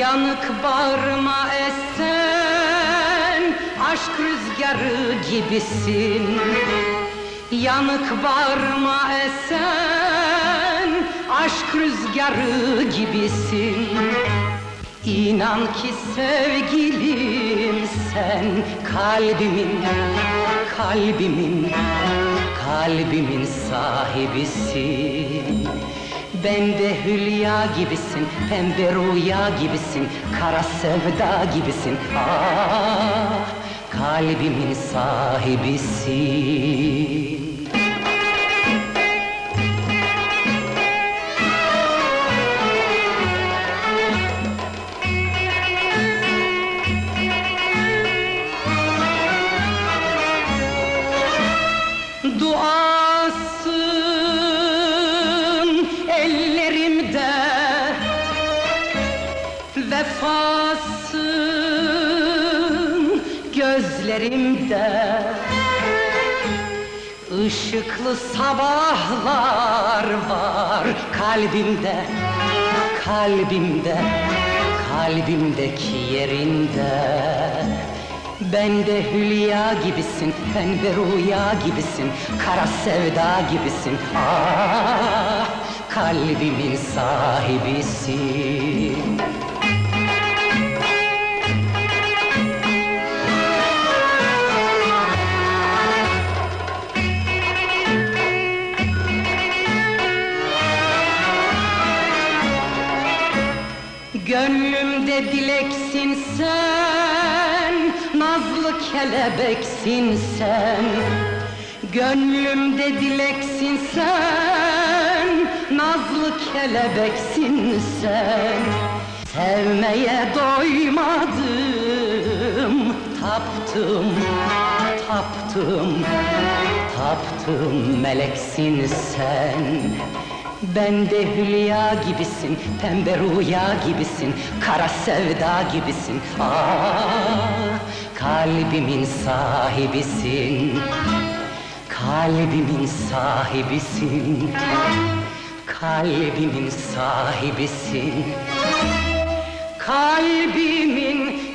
Yanık bağrıma esen aşk rüzgarı gibisin Yanık bağrıma esen aşk rüzgarı gibisin İnan ki sevgilim sen kalbimin, kalbimin, kalbimin sahibisin. Ben de hülya gibisin, pembe rüya gibisin, kara sevda gibisin. Ah, kalbimin sahibisin. Vefasın gözlerimde Işıklı sabahlar var kalbimde Kalbimde, kalbimdeki yerinde ben de hülya gibisin, pembe rüya gibisin, kara sevda gibisin. Ah, kalbimin sahibisin. Gönlümde dileksin sen, nazlı kelebeksin sen. Gönlümde dileksin sen, nazlı kelebeksin sen. Sevmeye doymadım, taptım, taptım, taptım meleksin sen. Ben de hülya gibisin, pembe rüya gibisin, kara sevda gibisin. Ah, kalbimin sahibisin, kalbimin sahibisin, kalbimin sahibisin, kalbimin.